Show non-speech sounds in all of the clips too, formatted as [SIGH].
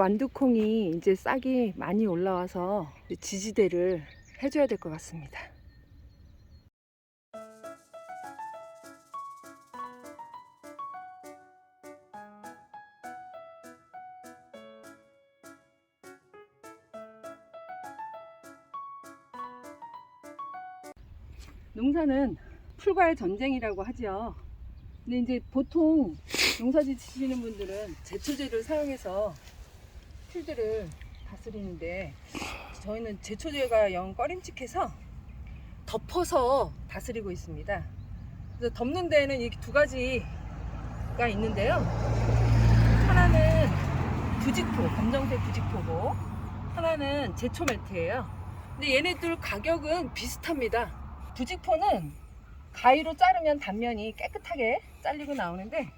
완두콩이 이제 싹이 많이 올라와서 지지대를 해줘야 될 것 같습니다. 농사는 풀과의 전쟁이라고 하죠. 근데 이제 보통 농사짓 지시는 분들은 제초제를 사용해서 풀들을 다스리는데 저희는 제초제가 영 꺼림칙해서 덮어서 다스리고 있습니다. 그래서 덮는 데에는 이렇게 두 가지가 있는데요. 하나는 부직포, 검정색 부직포고 하나는 제초 매트예요. 근데 얘네들 가격은 비슷합니다. 부직포는 가위로 자르면 단면이 깨끗하게 잘리고 나오는데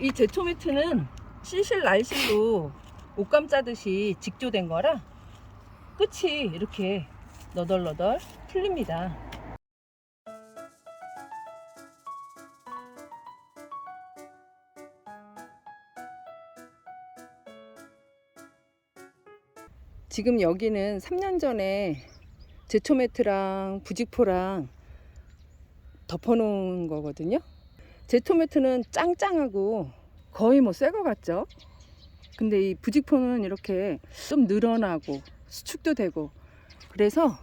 이 제초 매트는 실실 날실로 옷감 짜듯이 직조된 거라 끝이 이렇게 너덜너덜 풀립니다. 지금 여기는 3년 전에 제초 매트랑 부직포랑 덮어놓은 거거든요. 제초 매트는 짱짱하고 거의 뭐 새 거 같죠? 근데 이 부직포는 이렇게 좀 늘어나고 수축도 되고 그래서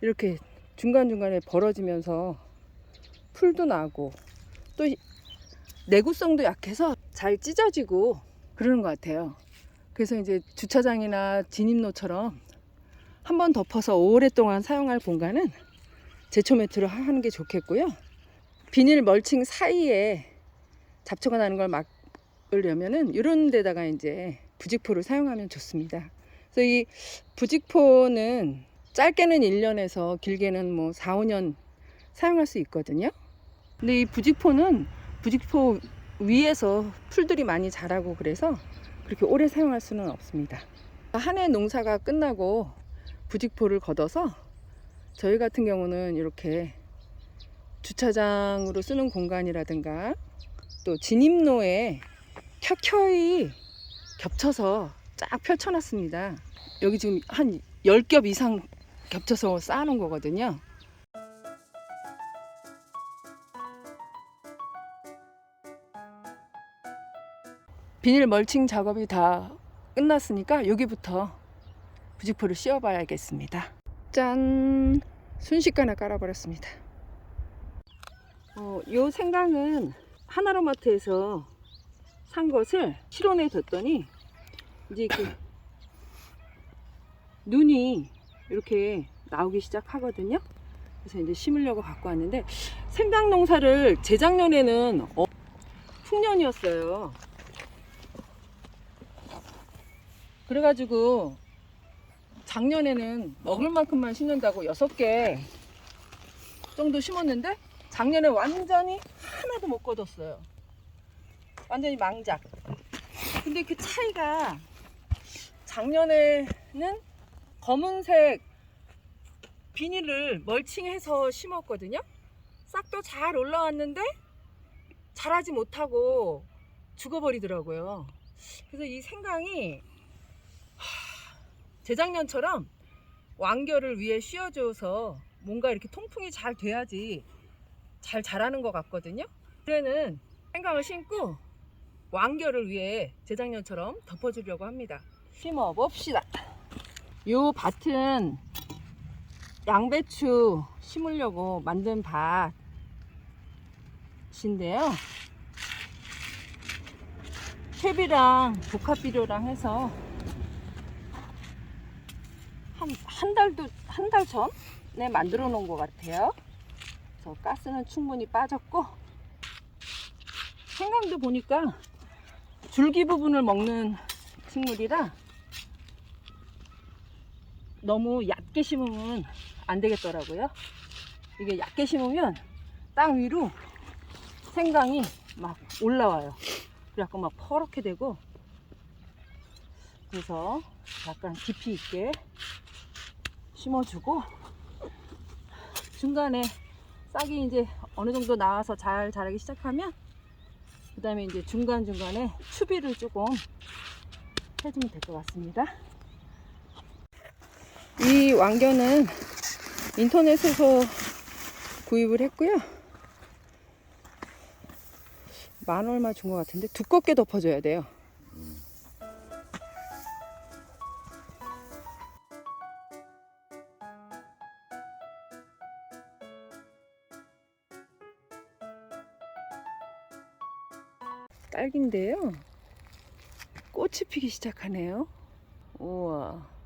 이렇게 중간중간에 벌어지면서 풀도 나고 또 내구성도 약해서 잘 찢어지고 그러는 것 같아요. 그래서 이제 주차장이나 진입로처럼 한 번 덮어서 오랫동안 사용할 공간은 제초 매트로 하는 게 좋겠고요. 비닐 멀칭 사이에 잡초가 나는 걸 막 으려면은 이런 데다가 이제 부직포를 사용하면 좋습니다. 그래서 이 부직포는 짧게는 1년에서 길게는 뭐 4, 5년 사용할 수 있거든요. 근데 이 부직포는 부직포 위에서 풀들이 많이 자라고 그래서 그렇게 오래 사용할 수는 없습니다. 한 해 농사가 끝나고 부직포를 걷어서 저희 같은 경우는 이렇게 주차장으로 쓰는 공간이라든가 또 진입로에 켜켜이 겹쳐서 쫙 펼쳐놨습니다. 여기 지금 한 10겹 이상 겹쳐서 쌓아놓은 거거든요. 비닐 멀칭 작업이 다 끝났으니까 여기부터 부직포를 씌워봐야겠습니다. 짠! 순식간에 깔아버렸습니다. 어, 요 생강은 하나로마트에서 산 것을 실온에 뒀더니 이제 그 [COUGHS] 눈이 이렇게 나오기 시작하거든요. 그래서 이제 심으려고 갖고 왔는데 생강 농사를 재작년에는 어, 풍년이었어요. 그래가지고 작년에는 먹을 만큼만 심는다고 6개 정도 심었는데 작년에 완전히 하나도 못 거뒀어요. 완전히 망작. 근데 그 차이가 작년에는 검은색 비닐을 멀칭해서 심었거든요. 싹도 잘 올라왔는데 자라지 못하고 죽어버리더라고요. 그래서 이 생강이 재작년처럼 완결을 위에 씌워줘서 뭔가 이렇게 통풍이 잘 돼야지 잘 자라는 것 같거든요. 올해는 생강을 심고 완결을 위해 재작년처럼 덮어주려고 합니다. 심어 봅시다. 요 밭은 양배추 심으려고 만든 밭인데요. 캡이랑 복합비료랑 해서 한, 한 달도, 한 달 전에 만들어 놓은 것 같아요. 그래서 가스는 충분히 빠졌고, 생강도 보니까 줄기 부분을 먹는 식물이라 너무 얕게 심으면 안 되겠더라고요. 이게 얕게 심으면 땅 위로 생강이 막 올라와요. 그래갖고 막 퍼렇게 되고, 그래서 약간 깊이 있게 심어주고 중간에 싹이 이제 어느 정도 나와서 잘 자라기 시작하면 그 다음에 이제 중간중간에 추비를 조금 해주면 될 것 같습니다. 이 왕견은 인터넷에서 구입을 했고요. 만 얼마 준 것 같은데 두껍게 덮어줘야 돼요. 딸기인데요. 꽃이 피기 시작하네요. 우와.